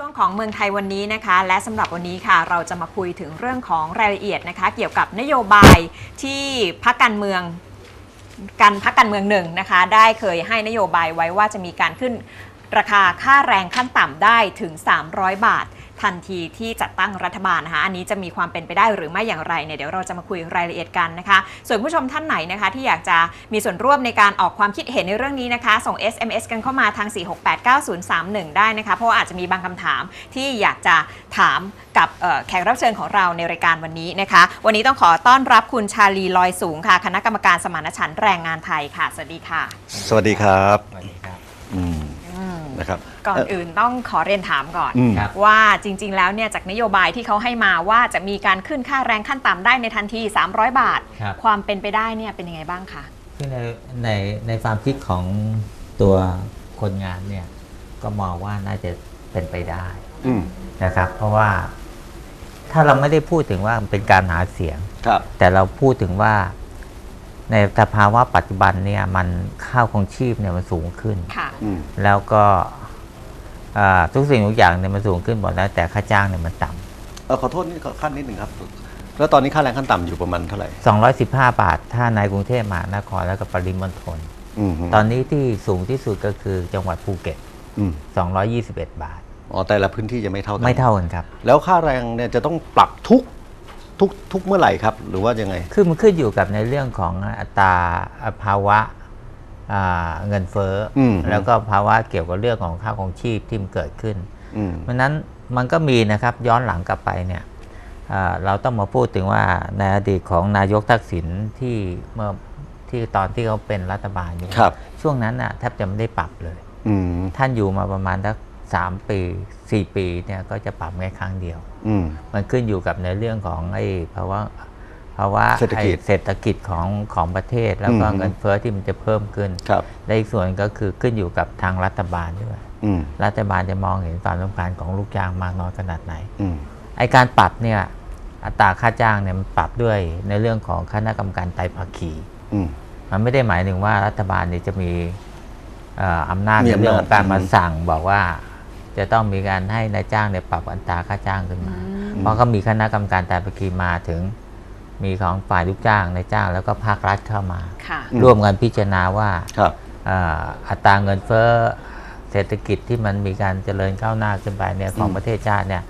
ช่วงของเมืองไทยวันนี้นะคะ และสำหรับวันนี้ค่ะเราจะมาคุยถึงเรื่องของรายละเอียดนะคะ เกี่ยวกับนโยบายที่พักการเมืองการพักการเมืองหนึ่งนะคะ ได้เคยให้นโยบายไว้ว่าจะมีการขึ้น ราคาค่าแรงขั้นต่ำได้ถึง 300 บาท ทันทีที่จัดตั้งรัฐบาลนะคะอันนี้จะมีความเป็นไปได้หรือไม่อย่างไรเนี่ยเดี๋ยวเราจะมาคุยรายละเอียดกันนะคะ ส่วนผู้ชมท่านไหนนะคะ ที่อยากจะมีส่วนร่วมในการออกความคิดเห็นในเรื่องนี้นะคะ ส่ง SMS กันเข้ามาทาง 4689031 ได้นะคะ เพราะว่าอาจจะมีบางคำถามที่อยากจะถามกับเอ่อแขกรับเชิญของเราในรายการวันนี้นะคะ วันนี้ต้องขอต้อนรับคุณชาลีลอยสูงค่ะ คณะกรรมการสมานฉันท์แรงงานไทยค่ะ สวัสดีค่ะ สวัสดีครับ สวัสดีครับ อืม นะครับ ก่อนเอ่ออื่นต้องขอเรียนถามก่อนอืมครับ ว่าจริง ๆ แล้วเนี่ยจากนโยบายที่เขาให้มาว่าจะมีการขึ้นค่าแรงขั้นต่ำได้ในทันที 300 บาท ครับ ความเป็นไปได้เนี่ยเป็นยังไงบ้างคะ คือในในในความคิดของตัวคนงานเนี่ยก็มองว่าน่าจะเป็นไปได้อืมนะครับ เพราะว่าถ้าเราไม่ได้พูดถึงว่ามันเป็นการหาเสียง ครับ แต่เราพูดถึงว่า ในสภาวะปัจจุบันเนี่ยมันข้าวของชีพเนี่ยมันสูงขึ้น ค่ะ อืม แล้วก็อ่าทุกสิ่งทุกอย่างเนี่ยมันสูงขึ้นหมดแล้วแต่ค่าจ้างเนี่ยมันต่เออขอโทษนี่ขอขั้นนิดหนึ่งครับ แล้วตอนนี้ค่าแรงขั้นต่ำอยู่ประมาณเท่าไหร่ำ215 บาท ถ้าในกรุงเทพมหานครแล้วก็ปริมณฑลอืมตอนนี้ที่สูงที่สุดก็คือจังหวัดภูเก็ต อืม221 บาท อ๋อแต่ละพื้นที่จะไม่เท่ากันไม่เท่ากันครับ แล้วค่าแรงเนี่ยจะต้องปรับทุก ทุกทุกเมื่อไหร่ครับ หรือว่ายังไง คือมันขึ้นอยู่กับในเรื่องของอัตราภาวะอ่าเงินเฟ้ออมแล้วก็ภาวะเกี่ยวกับเรื่องของค่าของชีพที่มันเกิดขึ้นอืมเพราะฉะนั้นมันก็มีนะครับย้อนหลังกลับไปเนี่ยอ่าเราต้องมาพูดถึงว่าในอดีตของนายกทักษิณที่เมื่อที่ตอนที่เขาเป็นรัฐบาลอยู่ครับช่วงนั้นน่ะแทบจะไม่ได้ปรับเลยอืมท่านอยู่มาประมาณสัก สามปีสี่ปีเนี่ยก็จะปรับแค่ครั้งเดียวอืมมันขึ้นอยู่กับในเรื่องของไอ้ภาวะภาวะเศรษฐกิจไอ้เศรษฐกิจของของประเทศแล้วก็อืมเงินเฟ้อที่มันจะเพิ่มขึ้นครับและอีกส่วนก็คือขึ้นอยู่กับทางรัฐบาลด้วยอืมรัฐบาลจะมองเห็นความสำคัญของลูกจ้างมากน้อยขนาดไหนอืมไอการปรับเนี่ยอัตราค่าจ้างเนี่ยมันปรับด้วยในเรื่องของคณะกรรมการไตรภาคีอืมมันไม่ได้หมายถึงว่ารัฐบาลเนี่ยจะมีเอ่ออำนาจมีในอำนาจเรื่องของการมาอืมสั่งบอกว่า จะต้องมีการให้นายจ้างเนี่ยปรับอัตราค่าจ้างขึ้นมาอืมเพราะก็มีคณะกรรมการไตรภาคีมาถึง มีของฝ่ายลูกจ้างนายจ้างแล้วก็ภาครัฐเข้ามาค่ะอืมร่วมกันพิจารณาว่าครับเอ่ออัตราเงินเฟ้อเศรษฐกิจที่มันมีการเจริญก้าวหน้าขึ้นไปเนี่ยของอืมประเทศชาติเนี่ย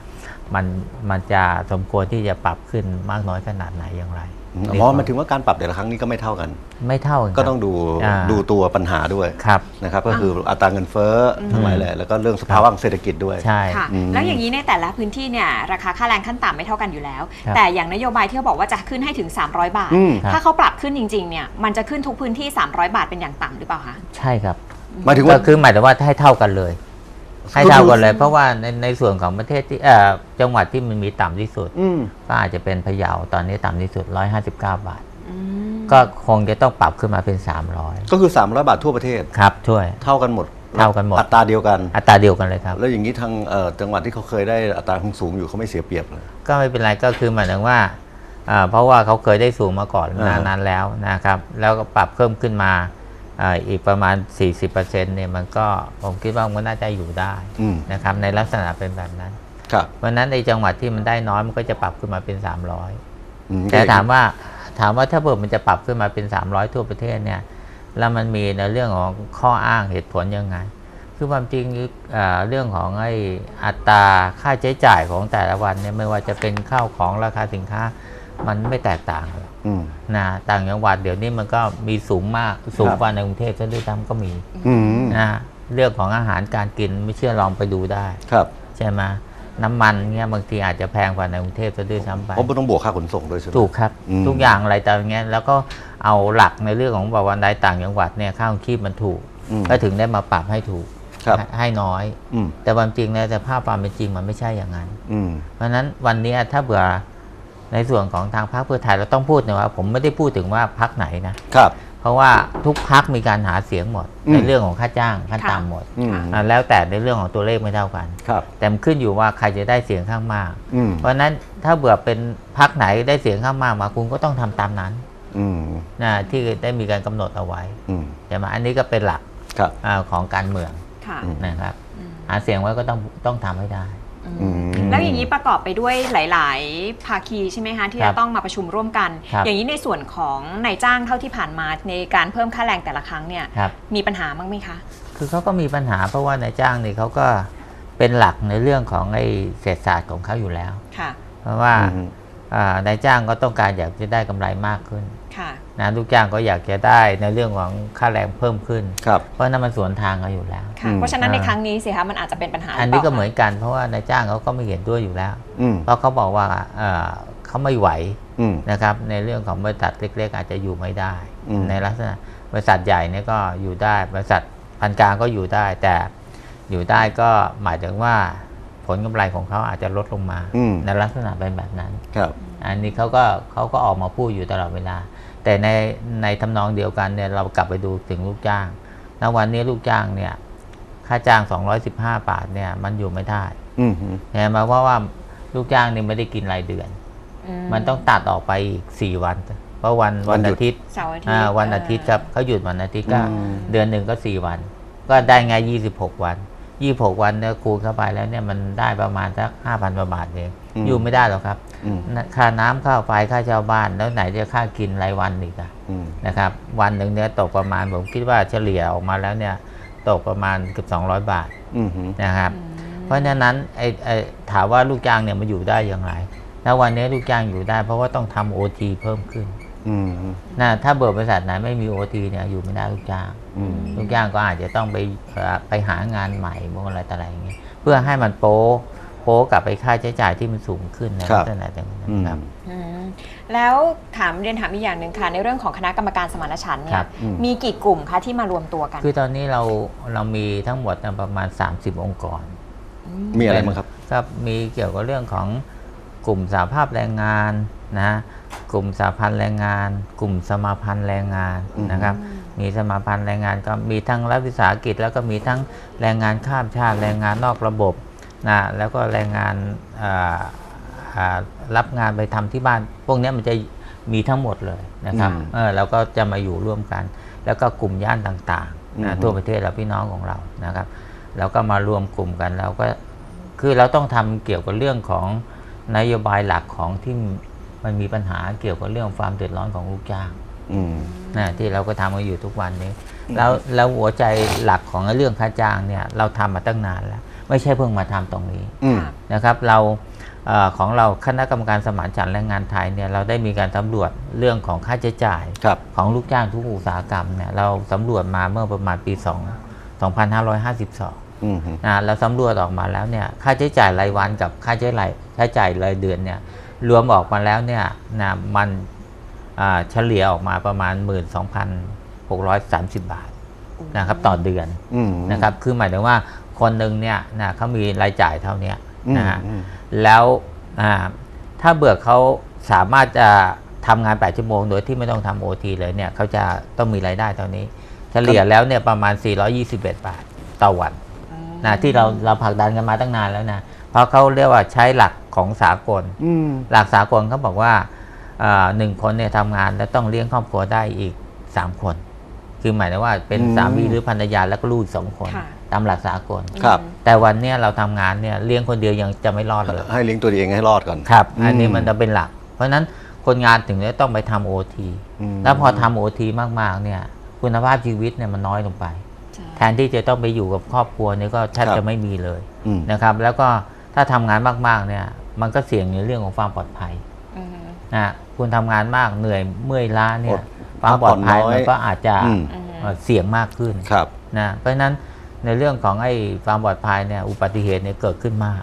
มันมันจะสมควรที่จะปรับขึ้นมากน้อยขนาดไหนอย่างไร อ๋อหมายถึงว่าการปรับแต่ละครั้งนี้ก็ไม่เท่ากัน ไม่เท่ากันครับก็ต้องดูอ่าดูตัวปัญหาด้วยครับนะครับก็คืออัตราเงินเฟ้อทั้งหลายแหละแล้วก็เรื่องสภาวะเศรษฐกิจด้วยใช่ค่ะอืมแล้วอย่างนี้ในแต่ละพื้นที่เนี่ยราคาค่าแรงขั้นต่ำไม่เท่ากันอยู่แล้วครับแต่อย่างนโยบายที่เขาบอกว่าจะขึ้นให้ถึง 300 บาทอืมครับถ้าเขาปรับขึ้นจริงๆเนี่ยมันจะขึ้นทุกพื้นที่ 300 บาทเป็นอย่างต่ำหรือเปล่าคะใช่ครับหมายถึงก็ว่าคือหมายถึงว่าให้เท่ากันเลย ให้เท่ากันเลย เพราะว่าในในส่วนของประเทศที่เอ่อจังหวัดที่มันมีต่ำที่สุด อืม ก็อาจจะเป็นพะเยาตอนนี้ต่ำที่สุด 159 บาท อืมก็คงจะต้องปรับขึ้นมาเป็นก็คือ 300 บาททั่วประเทศ300ครับ ช่วย เท่ากันหมดเท่ากันหมด อัตราเดียวกัน อัตราเดียวกันเลยครับ แล้วอย่างนี้ทางเอ่อจังหวัดที่เขาเคยได้อัตราสูงอยู่เขาไม่เสียเปรียบเลย ก็ไม่เป็นไรก็คือหมายถึงว่าอ่า เพราะว่าเขาเคยได้สูงมาก่อนอ่านานๆแล้วนะครับ แล้วก็ปรับเพิ่มขึ้นมา อ่าอีกประมาณ 40%เนี่ยมันก็ผมคิดว่ามันน่าจะอยู่ได้อืมนะครับในลักษณะเป็นแบบนั้นครับเพราะฉะนั้นในจังหวัดที่มันได้น้อยมันก็จะปรับขึ้นมาเป็นอื300 แต่ถามว่าถามว่าถ้าเกิดมันจะปรับขึ้นมาเป็น 300 ทั่วประเทศเนี่ยแล้วมันมีในเรื่องของข้ออ้างเหตุผลยังไง คือความจริงอ่าเรื่องของไอ้อัตราค่าใช้จ่ายของแต่ละวันเนี่ยไม่ว่าจะเป็นข้าวของราคาสินค้า มันไม่แตกต่างหรอกอืมนะต่างจังหวัดเดี๋ยวนี้มันก็มีสูงมากสูงครับกว่าในกรุงเทพซะด้วยซ้ำก็มีอืมนะเรื่องของอาหารการกินไม่เชื่อลองไปดูได้ครับใช่ไหมน้ำมันเนี่ยบางทีอาจจะแพงกว่าในกรุงเทพซะด้วยซ้ำไปเพราะมันต้องบวกค่าขนส่งด้วยใช่ไหมถูกครับอืมทุกอย่างอะไรต่างเงี้ยแล้วก็เอาหลักในเรื่องของบอกว่าใดต่างจังหวัดเนี่ยค่าของชีพมันถูกอืมก็ถึงได้มาปรับให้ถูกครับให้ให้น้อยอืมแต่ความจริงแล้วแต่ภาพความเป็นจริงมันไม่ใช่อย่างนั้นอืมเพราะฉะนั้นวันนี้ถ้าเบื่อ ในส่วนของทางพรรคเพื่อไทยเราต้องพูดนะว่าผมไม่ได้พูดถึงว่าพรรคไหนนะครับ เพราะว่าทุกพรรคมีการหาเสียงหมด อืม ในเรื่องของค่าจ้างขั้นค่ะต่ำหมดอืมอ่าแล้วแต่ในเรื่องของตัวเลขไม่เท่ากัน ครับ แต่มันขึ้นอยู่ว่าใครจะได้เสียงข้างมาก อืมเพราะฉะนั้นถ้าเบื่อเป็นพรรคไหนได้เสียงข้างมากมาคุณก็ต้องทำตามนั้นอืมนะที่ได้มีการกำหนดเอาไว้อืมใช่ไหมอันนี้ก็เป็นหลักครับ อาของการเมืองค่ะอืมนะครับอืมหาเสียงไว้ก็ต้องต้องทำให้ได้ อืม แล้วอย่างนี้ประกอบไปด้วยหลาย ๆ ภาคีใช่ไหมคะที่ครัจะบต้องมาประชุมร่วมกัน ครับ อย่างนี้ในส่วนของนายจ้างเท่าที่ผ่านมาในการเพิ่มค่าแรงแต่ละครั้งเนี่ยครับ มีปัญหาบ้างไหมคะ คือเขาก็มีปัญหาเพราะว่านายจ้างนี่เขาก็เป็นหลักในเรื่องของไอ้เศรษฐศาสตร์ของเขาอยู่แล้ว ค่ะ เพราะว่าอืม อ่านายจ้างก็ต้องการอยากจะได้กำไรมากขึ้น ค่ะ นะลูกจ้างก็อยากจะได้ในเรื่องของค่าแรงเพิ่มขึ้น ครับ เพราะนั่นมันสวนทางกันอยู่แล้ว ค่ะ อืม เพราะฉะนั้นในอ่าครั้งนี้สิคะมันอาจจะเป็นปัญหาอันนี้ก็รืปล่าเหมือนกันเพราะว่านายจ้างเขาก็ไม่เห็นด้วยอยู่แล้ว อืมเพราะเขาบอกว่าเอ่อเขาไม่ไหวอืม นะครับ ในเรื่องของบริษัทเล็ก ๆ อาจจะอยู่ไม่ได้ อืม ในลักษณะบริษัทใหญ่เนี่ยก็อยู่ได้ บริษัทปานกลางก็อยู่ได้ แต่อยู่ได้ก็หมายถึงว่าผลกำไรของเขาอาจจะลดลงมา อืมในลักษณะเป็นแบบนั้น ครับ อันนี้เขาก็เขาก็ออกมาพูดอยู่ตลอดเวลา แต่ในในทำนองเดียวกันเนี่ยเรากลับไปดูถึงลูกจ้างณวันนี้ลูกจ้างเนี่ย ค่าจ้าง 215 บาทเนี่ย มันอยู่ไม่ได้อืมเห็นไหมเพราะว่าลูกจ้างนี่ไม่ได้กินรายเดือนอืมันต้องตัดออกไปอีก4วัน เพราะวันวัวันนหยุดอาทิตย์เสาร์อาทิตอ่าย์วันอาทิตย์ครับเขาหยุดวันอาทิตย์ก็อืมเดือนหนึ่งก็4วัน ก็ได้ไง26วัน26วันเนี่ยคูณเข้าไปแล้วเนี่ยมันได้ประมาณสัก5,000กว่าบาทเอง อยู่ไม่ได้หรอกครับอืมนะค่าน้ำค่าไฟค่าเช่าบ้านแล้วไหนจะค่ากินรายวันอีกอะอืมนะครับ วันหนึ่งเนี่ยตกประมาณผมคิดว่าเฉลี่ยออกมาแล้วเนี่ยตกประมาณเกือบ200 บาทอืมนะครับอืมเพราะฉะนั้นไอ้ไอ้ถามว่าลูกจ้างเนี่ยมาอยู่ได้อย่างไรแล้ววันนี้ลูกจ้างอยู่ได้ เพราะว่าต้องทำโอทีเพิ่มขึ้นอืมนะถ้าเบิดบริษัทไหนไม่มีโอทีเนี่ยอยู่ไม่ได้ลูกจ้างอืมลูกจ้างก็อาจจะต้องไปเอ่อไปหางานใหม่บางอะไรต่ออะไรอย่างเงี้ยเพื่อให้มันโป๊ะ โป๊ะกับไปค่าใช้จ่ายที่มันสูงขึ้นในครัลับกษณะอย่างนั้นอืมครับอืมแล้วถามเรียนถามอีกอย่างหนึ่งค่ะในเรื่องของคณะกรรมการสมานฉันท์เนี่ครัยบอืมมีกี่กลุ่มคะที่มารวมตัวกันคือตอนนี้เราเรามีทั้งหมดประมาณ 30 องค์กร มีอะไรบ้างครับ ครับมีเกี่ยวกับเรื่องของกลุ่มสาภาพแรงงานนะกลุ่มสาพันธ์แรงงาน กลุ่มสมาพันธ์แรงงานอืม นะครับ มีสมาพันธ์แรงงานก็มีทั้งรัฐวิสาหกิจ แล้วก็มีทั้งแรงงานข้ามชาติแรงงานนอกระบบ นะแล้วก็แรงงานอ่าอ่ารับงานไปทำที่บ้าน พวกเนี้ยมันจะมีทั้งหมดเลยนะครับอืมเออเราก็จะมาอยู่ร่วมกัน แล้วก็กลุ่มย่านต่างๆอืนะมทั่วประเทศเราพี่น้องของเรานะครับเราก็มารวมกลุ่มกันแล้วก็คือเราต้องทำเกี่ยวกับเรื่องของนโยบายหลักของที่มันมีปัญหาเกี่ยวกับเรื่องความเดือดร้อนของลูกจ้างอืมนะที่เราก็ทำกันอยู่ทุกวันนี้ แล้วแล้วหัวใจหลักของเรื่องค่าจ้างเนี่ย เราทำมาตั้งนานแล้ว ไม่ใช่เพิ่งมาทำตรงนี้อืมค่ะนะครับเราเออของเราคณะกรรมการสมานฉันท์แรงงานไทยเนี่ยเราได้มีการสำรวจเรื่องของค่าใช้จ่ายครับของลูกจ้างทุกอุตสาหกรรมเนี่ยเราสำรวจมาเมื่อประมาณปี 2 2552อืมนะเราสำรวจออกมาแล้วเนี่ยค่าใช้จ่ายรายวันกับค่าใช้จ่ายค่าใช้จ่ายรายเดือนเนี่ยรวมออกมาแล้วเนี่ยนะมันอ่าเฉลี่ยออกมาประมาณ 12,630 บาทนะครับต่อเดือนอืมนะครับคือหมายถึงว่า คนหนึ่งเนี่ยนะเขามีรายจ่ายเท่าเนี้ยอืมนะฮะอืมแล้วอ่าถ้าเบื่อเขาสามารถจะทำงาน 8 ชั่วโมง โดยที่ไม่ต้องทำโอทีเลยเนี่ยเขาจะต้องมีรายได้เท่านี้ เฉลี่ยแล้วเนี่ยประมาณ 421 บาทต่อวันนะที่เราเราผลักดันกันมาตั้งนานแล้วนะเพราะเขาเรียกว่าใช้หลักของสากลอืมหลักสากลเขาบอกว่าอ่าหนึ่งคนเนี่ยทำงานแล้วต้องเลี้ยงครอบครัวได้อีก 3 คน คือหมายถึงว่าเป็นอืมสามีหรือภรรยาแล้วก็ลูกอีกสองคนค่ะ ตามหลักสากลครับ แต่วันเนี้ยเราทำงานเนี่ยเลี้ยงคนเดียวยังจะไม่รอดเลยให้เลี้ยงตัวเองให้รอดก่อน ครับ อันนี้อืมมันจะเป็นหลัก เพราะฉะนั้นคนงานถึงจะต้องไปทำโอทีมแล้วพอทำโอทีมากๆเนี่ย คุณภาพชีวิตเนี่ยมันน้อยลงไป ใช่ แทนที่จะต้องไปอยู่กับครอบครัวเนี่ยก็แทบครับ จะไม่มีเลยอืม นะครับ แล้วก็ถ้าทำงานมากๆเนี่ยมันก็เสี่ยงในเรื่องของความปลอดภัยอืมนะคุณทำงานมากเหนื่อยเมื่อยล้าเนี่อดยความปลอดภัยพักผ่อนน้อยมันก็อาจจะอืม อืม เอ่อเสี่ยงมากขึ้นครับ นะเพราะฉะนั้น ในเรื่องของไอ้ความปลอดภัยเนี่ยอุบัติเหตุเนี่ยเกิดขึ้นมาก